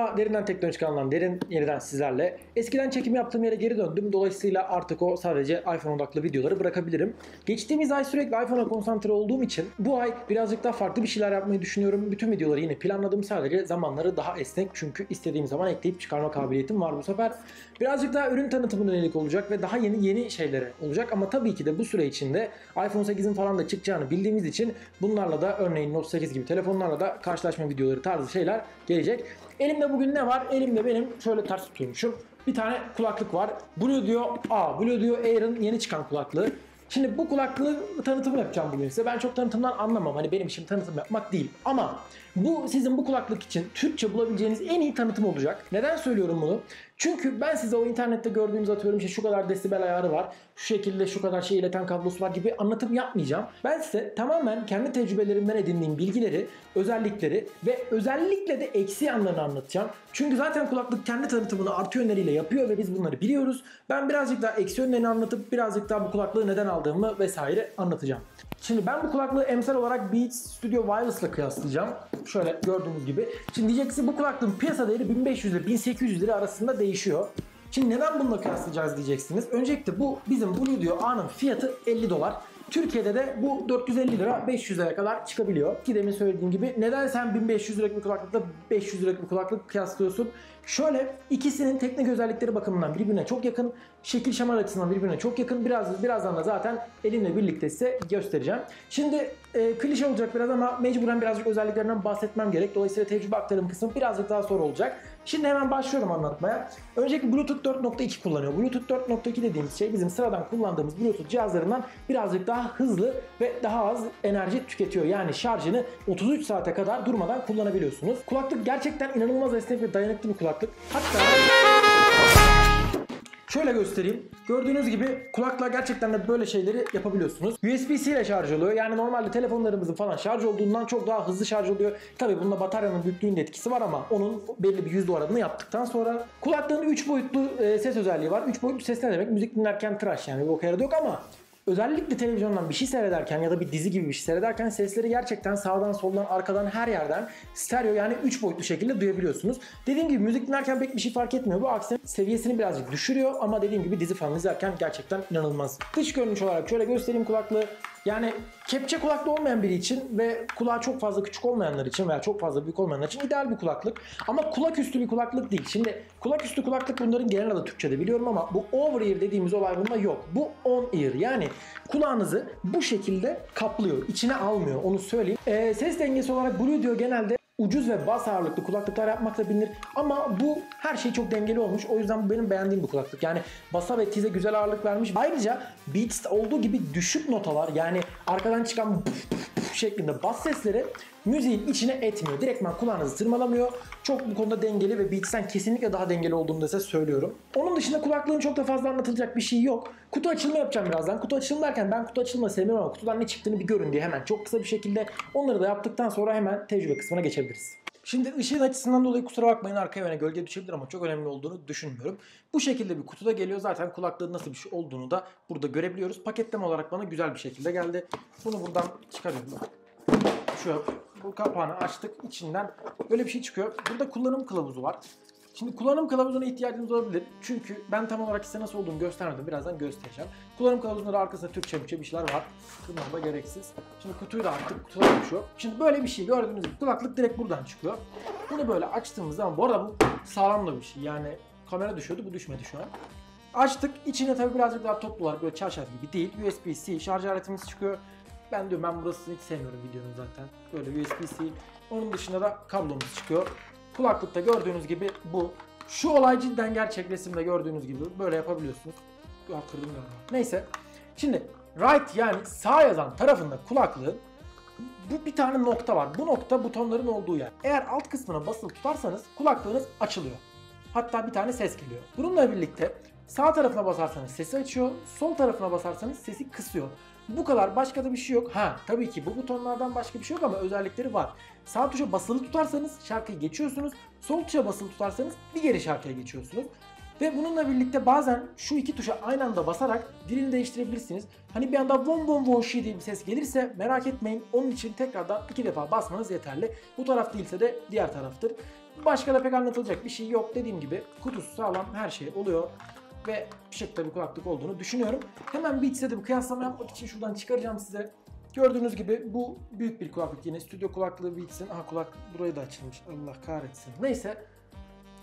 Merhaba. Derinden Teknoloji kanalından Derin yeniden sizlerle. Eskiden çekim yaptığım yere geri döndüm. Dolayısıyla artık o sadece iPhone odaklı videoları bırakabilirim. Geçtiğimiz ay sürekli iPhone'a konsantre olduğum için bu ay birazcık daha farklı bir şeyler yapmayı düşünüyorum. Bütün videoları yine planladım. Sadece zamanları daha esnek. Çünkü istediğim zaman ekleyip çıkarma kabiliyetim var bu sefer. Birazcık daha ürün tanıtımına yönelik olacak ve daha yeni yeni şeylere olacak. Ama tabii ki de bu süre içinde iPhone 8'in falan da çıkacağını bildiğimiz için bunlarla da örneğin Note 8 gibi telefonlarla da karşılaşma videoları tarzı şeyler gelecek. Elimde bugün ne var? Elimde benim şöyle ters tutuyormuşum. Bir tane kulaklık var. Blue diyor A. Blue diyor Air'ın yeni çıkan kulaklığı. Şimdi bu kulaklığı tanıtımı yapacağım bugün size. Ben çok tanıtımdan anlamam. Hani benim işim tanıtım yapmak değil. Ama bu sizin bu kulaklık için Türkçe bulabileceğiniz en iyi tanıtım olacak. Neden söylüyorum bunu? Çünkü ben size o internette gördüğünüz atıyorum işte şu kadar desibel ayarı var, şu şekilde şu kadar şey ileten kablosu var gibi anlatım yapmayacağım. Ben size tamamen kendi tecrübelerimden edindiğim bilgileri, özellikleri ve özellikle de eksi yanlarını anlatacağım. Çünkü zaten kulaklık kendi tanıtımını artı yönleriyle yapıyor ve biz bunları biliyoruz. Ben birazcık daha eksi yönlerini anlatıp birazcık daha bu kulaklığı neden aldığımı vesaire anlatacağım. Şimdi ben bu kulaklığı emsal olarak Beats Studio Wireless ile kıyaslayacağım. Şöyle gördüğünüz gibi. Şimdi diyeceksiniz bu kulaklığın piyasa değeri 1500 ile 1800 lira arasında değişiyor. Şimdi neden bununla kıyaslayacağız diyeceksiniz. Öncelikle bu bizim Blue Dio A'nın fiyatı 50 dolar. Türkiye'de de bu 450 lira 500 liraya kadar çıkabiliyor. Ki demin söylediğim gibi neden sen 1500 liralık bir kulaklıkla 500 liralık bir kulaklık kıyaslıyorsun? Şöyle ikisinin teknik özellikleri bakımından birbirine çok yakın, şekil şemal açısından birbirine çok yakın. Biraz birazdan da zaten elimle birlikte size göstereceğim. Şimdi e, klişe olacak biraz ama mecburen birazcık özelliklerinden bahsetmem gerek. Dolayısıyla tecrübe aktarım kısmı birazcık daha sonra olacak. Şimdi hemen başlıyorum anlatmaya. Öncelikle Bluetooth 4.2 kullanıyor. Bluetooth 4.2 dediğimiz şey bizim sıradan kullandığımız Bluetooth cihazlarından birazcık daha hızlı ve daha az enerji tüketiyor. Yani şarjını 33 saate kadar durmadan kullanabiliyorsunuz. Kulaklık gerçekten inanılmaz esnek ve dayanıklı bir kulaklık. Hatta Şöyle göstereyim. Gördüğünüz gibi kulakla gerçekten de böyle şeyleri yapabiliyorsunuz. USB-C ile şarj oluyor. Yani normalde telefonlarımızın falan şarj olduğundan çok daha hızlı şarj oluyor. Tabi bunda bataryanın büyüklüğünde etkisi var ama onun belli bir yüzde oranını yaptıktan sonra kulaklığın 3 boyutlu e, ses özelliği var. 3 boyutlu ses ne demek? Müzik dinlerken tıraş yani bir yaradı yok ama özellikle televizyondan bir şey seyrederken ya da bir dizi gibi bir şey seyrederken sesleri gerçekten sağdan soldan arkadan her yerden stereo yani 3 boyutlu şekilde duyabiliyorsunuz. Dediğim gibi müzik dinlerken pek bir şey fark etmiyor. Bu aksine seviyesini birazcık düşürüyor ama dediğim gibi dizi falan izlerken gerçekten inanılmaz. Dış görünüş olarak şöyle göstereyim kulaklığı. Yani kepçe kulaklı olmayan biri için ve kulağı çok fazla küçük olmayanlar için veya çok fazla büyük olmayanlar için ideal bir kulaklık. Ama kulak üstü bir kulaklık değil. Şimdi kulak üstü kulaklık bunların genel adı Türkçe'de biliyorum ama bu over ear dediğimiz olay bunda yok. Bu on ear yani kulağınızı bu şekilde kaplıyor. içine almıyor onu söyleyeyim. Ee, ses dengesi olarak Blue diyor genelde ucuz ve bas ağırlıklı kulaklıklar yapmakla bilinir. Ama bu her şey çok dengeli olmuş. O yüzden bu benim beğendiğim bir kulaklık. Yani basa ve tize güzel ağırlık vermiş. Ayrıca Beats olduğu gibi düşük notalar yani arkadan çıkan şeklinde bas sesleri müziğin içine etmiyor. Direktmen kulağınızı tırmalamıyor. Çok bu konuda dengeli ve Beats'ten kesinlikle daha dengeli olduğunu da size söylüyorum. Onun dışında kulaklığın çok da fazla anlatılacak bir şey yok. Kutu açılımı yapacağım birazdan. Kutu açılımı derken ben kutu açılımı sevmiyorum ama kutudan ne çıktığını bir görün diye hemen çok kısa bir şekilde onları da yaptıktan sonra hemen tecrübe kısmına geçebiliriz. Şimdi ışığın açısından dolayı kusura bakmayın arkaya öne gölge düşebilir ama çok önemli olduğunu düşünmüyorum. Bu şekilde bir kutuda geliyor. Zaten kulaklığın nasıl bir şey olduğunu da burada görebiliyoruz. Paketleme olarak bana güzel bir şekilde geldi. Bunu buradan çıkarıyorum. Şu bu kapağını açtık. içinden böyle bir şey çıkıyor. Burada kullanım kılavuzu var. Şimdi kullanım kılavuzuna ihtiyacınız olabilir. Çünkü ben tam olarak size nasıl olduğunu göstermedim. Birazdan göstereceğim. Kullanım kılavuzunda da arkasında Türkçe bir şeyler var. Bunlar da gereksiz. Şimdi kutuyu da açtık. Kutuda şu. Şimdi böyle bir şey gördüğünüz gibi kulaklık direkt buradan çıkıyor. Bunu böyle açtığımız zaman bu arada bu sağlam da bir şey. Yani kamera düşüyordu bu düşmedi şu an. Açtık. İçine tabii birazcık daha toplu olarak böyle çarşaf gibi değil. USB-C şarj aletimiz çıkıyor. Ben diyorum ben burasını hiç sevmiyorum videonun zaten. Böyle USB-C. Onun dışında da kablomuz çıkıyor. Kulaklıkta gördüğünüz gibi bu. Şu olay cidden gerçek resimde gördüğünüz gibi böyle yapabiliyorsunuz. Ya kırdım galiba. Neyse. Şimdi right yani sağ yazan tarafında kulaklığın bu bir tane nokta var. Bu nokta butonların olduğu yer. Eğer alt kısmına basılı tutarsanız kulaklığınız açılıyor. Hatta bir tane ses geliyor. Bununla birlikte sağ tarafına basarsanız sesi açıyor, sol tarafına basarsanız sesi kısıyor. Bu kadar başka da bir şey yok. Ha tabii ki bu butonlardan başka bir şey yok ama özellikleri var. Sağ tuşa basılı tutarsanız şarkıyı geçiyorsunuz. Sol tuşa basılı tutarsanız bir geri şarkıya geçiyorsunuz. Ve bununla birlikte bazen şu iki tuşa aynı anda basarak dilini değiştirebilirsiniz. Hani bir anda von von von şi diye bir ses gelirse merak etmeyin. Onun için tekrardan iki defa basmanız yeterli. Bu taraf değilse de diğer taraftır. Başka da pek anlatılacak bir şey yok. Dediğim gibi kutusu sağlam her şey oluyor. Ve şekilde bir kulaklık olduğunu düşünüyorum. Hemen Beats'e de bir kıyaslama yapmak için şuradan çıkaracağım size. Gördüğünüz gibi bu büyük bir kulaklık yine stüdyo kulaklığı Beats'in. Aha kulak burayı da açılmış Allah kahretsin. Neyse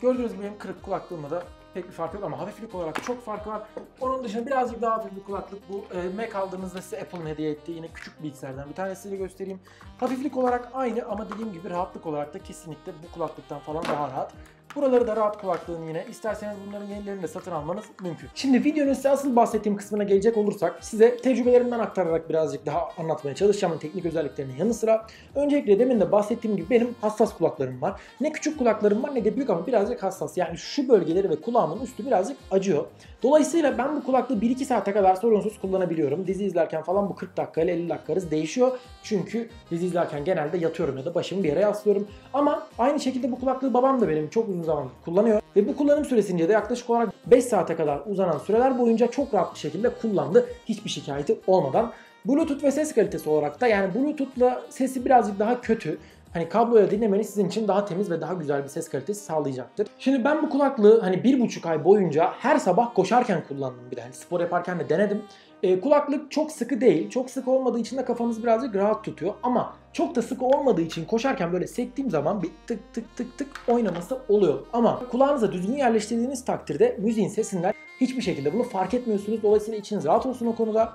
gördüğünüz gibi benim kırık kulaklığımla da pek bir fark yok ama hafiflik olarak çok farkı var. Onun dışında birazcık daha hafif bir kulaklık bu e, Mac aldığınızda size Apple'ın hediye ettiği yine küçük Beats'lerden bir tanesini göstereyim. Hafiflik olarak aynı ama dediğim gibi rahatlık olarak da kesinlikle bu kulaklıktan falan daha rahat. Buraları da rahat kulaklığın yine. İsterseniz bunların yenilerini de satın almanız mümkün. Şimdi videonun size asıl bahsettiğim kısmına gelecek olursak size tecrübelerimden aktararak birazcık daha anlatmaya çalışacağım teknik özelliklerinin yanı sıra. Öncelikle demin de bahsettiğim gibi benim hassas kulaklarım var. Ne küçük kulaklarım var ne de büyük ama birazcık hassas. Yani şu bölgeleri ve kulağımın üstü birazcık acıyor. Dolayısıyla ben bu kulaklığı 1-2 saate kadar sorunsuz kullanabiliyorum. Dizi izlerken falan bu 40 dakika ile 50 dakika arası değişiyor. Çünkü dizi izlerken genelde yatıyorum ya da başımı bir yere yaslıyorum. Ama aynı şekilde bu kulaklığı babam da benim çok uzun zamandır kullanıyor. Ve bu kullanım süresince de yaklaşık olarak 5 saate kadar uzanan süreler boyunca çok rahat bir şekilde kullandı. Hiçbir şikayeti olmadan. Bluetooth ve ses kalitesi olarak da yani Bluetooth'la sesi birazcık daha kötü. Hani kabloya dinlemeniz sizin için daha temiz ve daha güzel bir ses kalitesi sağlayacaktır. Şimdi ben bu kulaklığı hani bir buçuk ay boyunca her sabah koşarken kullandım bir de. Hani spor yaparken de denedim. E, kulaklık çok sıkı değil. Çok sık olmadığı için de kafamızı birazcık rahat tutuyor. Ama çok da sıkı olmadığı için koşarken böyle sektiğim zaman bir tık tık tık tık oynaması oluyor. Ama kulağınıza düzgün yerleştirdiğiniz takdirde müziğin sesinden hiçbir şekilde bunu fark etmiyorsunuz. Dolayısıyla içiniz rahat olsun o konuda.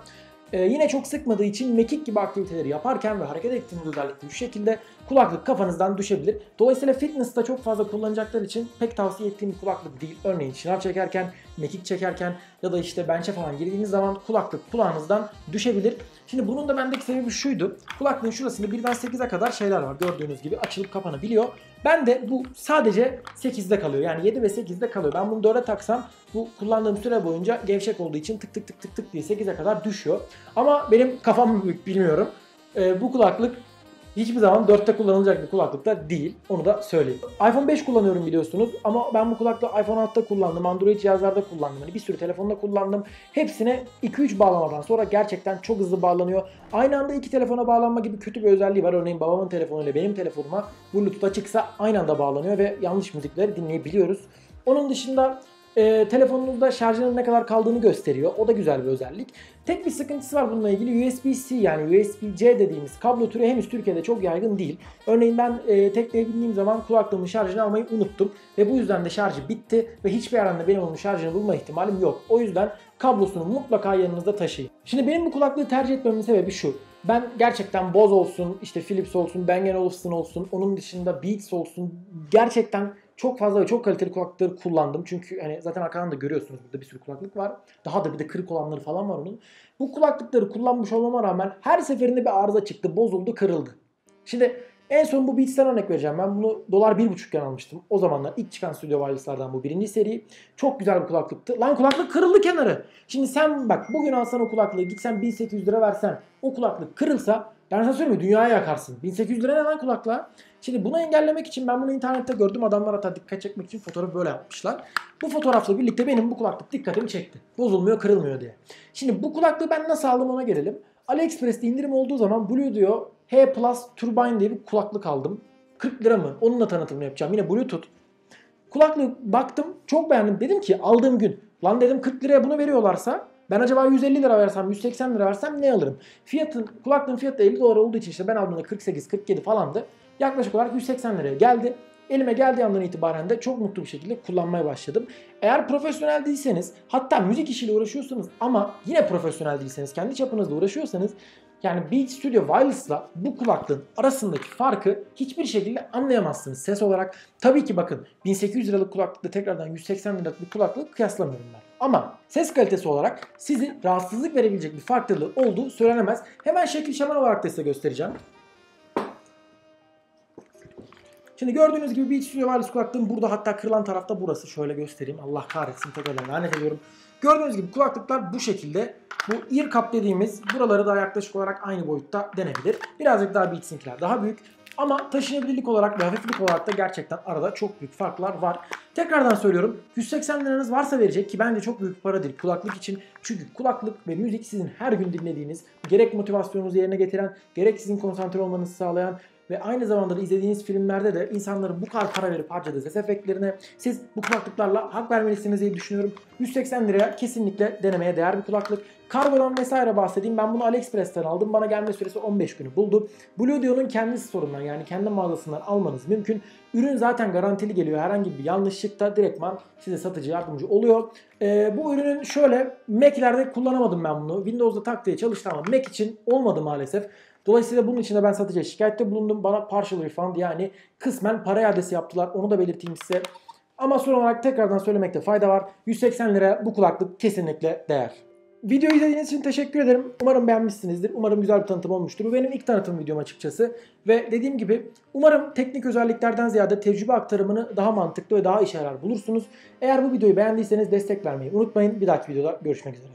Ee, yine çok sıkmadığı için mekik gibi aktiviteleri yaparken ve hareket ettiğiniz özellikle şu şekilde kulaklık kafanızdan düşebilir. Dolayısıyla fitness'ta çok fazla kullanacaklar için pek tavsiye ettiğim bir kulaklık değil. Örneğin şınav çekerken, mekik çekerken ya da işte bench'e falan girdiğiniz zaman kulaklık kulağınızdan düşebilir. Şimdi bunun da bendeki sebebi şuydu. Kulaklığın şurasında birden 8'e kadar şeyler var. Gördüğünüz gibi açılıp kapanabiliyor. Ben de bu sadece 8'de kalıyor. Yani 7 ve 8'de kalıyor. Ben bunu 4'e taksam bu kullandığım süre boyunca gevşek olduğu için tık tık tık tık tık diye 8'e kadar düşüyor. Ama benim kafam büyük bilmiyorum. Ee, bu kulaklık hiçbir zaman 4'te kullanılacak bir kulaklık da değil. Onu da söyleyeyim. iPhone 5 kullanıyorum biliyorsunuz ama ben bu kulaklığı iPhone 6'da kullandım, Android cihazlarda kullandım. Hani bir sürü telefonda kullandım. Hepsine 2-3 bağlamadan sonra gerçekten çok hızlı bağlanıyor. Aynı anda iki telefona bağlanma gibi kötü bir özelliği var. Örneğin babamın telefonu ile benim telefonuma Bluetooth açıksa aynı anda bağlanıyor ve yanlış müzikleri dinleyebiliyoruz. Onun dışında e, telefonunuzda şarjının ne kadar kaldığını gösteriyor. O da güzel bir özellik. Tek bir sıkıntısı var bununla ilgili. USB-C yani USB-C dediğimiz kablo türü henüz Türkiye'de çok yaygın değil. Örneğin ben e, tekneye bindiğim zaman kulaklığımın şarjını almayı unuttum. Ve bu yüzden de şarjı bitti. Ve hiçbir yerden benim onun şarjını bulma ihtimalim yok. O yüzden kablosunu mutlaka yanınızda taşıyın. Şimdi benim bu kulaklığı tercih etmemin sebebi şu. Ben gerçekten Bose olsun, işte Philips olsun, Bang Olufsen olsun, onun dışında Beats olsun gerçekten çok fazla ve çok kaliteli kulaklıkları kullandım. Çünkü hani zaten arkadan da görüyorsunuz burada bir sürü kulaklık var. Daha da bir de kırık olanları falan var onun. Bu kulaklıkları kullanmış olmama rağmen her seferinde bir arıza çıktı, bozuldu, kırıldı. Şimdi en son bu Beats'ten örnek vereceğim. Ben bunu dolar 1.5'ken almıştım. O zamanlar ilk çıkan Studio Wireless'lardan bu birinci seri. Çok güzel bir kulaklıktı. Lan kulaklık kırıldı kenarı. Şimdi sen bak bugün alsan o kulaklığı gitsen 1800 lira versen o kulaklık kırılsa ben sana söyleyeyim? Dünyaya yakarsın. 1800 lira ne lan kulaklığa? Şimdi bunu engellemek için ben bunu internette gördüm. Adamlar hatta dikkat çekmek için fotoğrafı böyle yapmışlar. Bu fotoğrafla birlikte benim bu kulaklık dikkatimi çekti. Bozulmuyor, kırılmıyor diye. Şimdi bu kulaklığı ben nasıl aldım ona gelelim. AliExpress'te indirim olduğu zaman Blue diyor H Plus Turbine diye bir kulaklık aldım. 40 lira mı? Onunla tanıtımını yapacağım. Yine Bluetooth. Kulaklığı baktım. Çok beğendim. Dedim ki aldığım gün. Lan dedim 40 liraya bunu veriyorlarsa ben acaba 150 lira versem, 180 lira versem ne alırım? Fiyatın, kulaklığın fiyatı 50 dolar olduğu için işte ben aldığımda 48, 47 falandı. Yaklaşık olarak 180 liraya geldi. Elime geldiği andan itibaren de çok mutlu bir şekilde kullanmaya başladım. Eğer profesyonel değilseniz hatta müzik işiyle uğraşıyorsanız ama yine profesyonel değilseniz kendi çapınızda uğraşıyorsanız yani Beat Studio Wireless'la bu kulaklığın arasındaki farkı hiçbir şekilde anlayamazsınız ses olarak. Tabii ki bakın 1800 liralık kulaklıkla tekrardan 180 liralık bir kulaklık kıyaslamıyorum ben. Ama ses kalitesi olarak sizi rahatsızlık verebilecek bir farklılığı olduğu söylenemez. Hemen şekil şemal olarak da size göstereceğim. Şimdi gördüğünüz gibi bir Studio Wireless kulaklığım burada hatta kırılan tarafta burası. Şöyle göstereyim. Allah kahretsin tekrardan lanet ediyorum. Gördüğünüz gibi kulaklıklar bu şekilde. Bu ear cup dediğimiz buraları da yaklaşık olarak aynı boyutta denebilir. Birazcık daha Beats'inkiler daha büyük. Ama taşınabilirlik olarak ve hafiflik olarak da gerçekten arada çok büyük farklar var. Tekrardan söylüyorum 180 liranız varsa verecek ki bence çok büyük para değil kulaklık için. Çünkü kulaklık ve müzik sizin her gün dinlediğiniz gerek motivasyonunuzu yerine getiren gerek sizin konsantre olmanızı sağlayan ve aynı zamanda da izlediğiniz filmlerde de insanların bu kadar para verip harcadığı ses efektlerine siz bu kulaklıklarla hak vermelisiniz diye düşünüyorum. 180 liraya kesinlikle denemeye değer bir kulaklık. Kargodan vesaire bahsedeyim. Ben bunu AliExpress'ten aldım. Bana gelme süresi 15 günü buldu. Blueaudio'nun kendi sorundan yani kendi mağazasından almanız mümkün. Ürün zaten garantili geliyor. Herhangi bir yanlışlıkta direktman size satıcı yardımcı oluyor. Ee, bu ürünün şöyle Mac'lerde kullanamadım ben bunu. Windows'da tak diye çalıştı ama Mac için olmadı maalesef. Dolayısıyla bunun için de ben satıcıya şikayette bulundum. Bana partial refund yani kısmen para iadesi yaptılar. Onu da belirteyim size. Ama son olarak tekrardan söylemekte fayda var. 180 lira bu kulaklık kesinlikle değer. Videoyu izlediğiniz için teşekkür ederim. Umarım beğenmişsinizdir. Umarım güzel bir tanıtım olmuştur. Bu benim ilk tanıtım videom açıkçası. Ve dediğim gibi umarım teknik özelliklerden ziyade tecrübe aktarımını daha mantıklı ve daha işe yarar bulursunuz. Eğer bu videoyu beğendiyseniz destek vermeyi unutmayın. Bir dahaki videoda görüşmek üzere.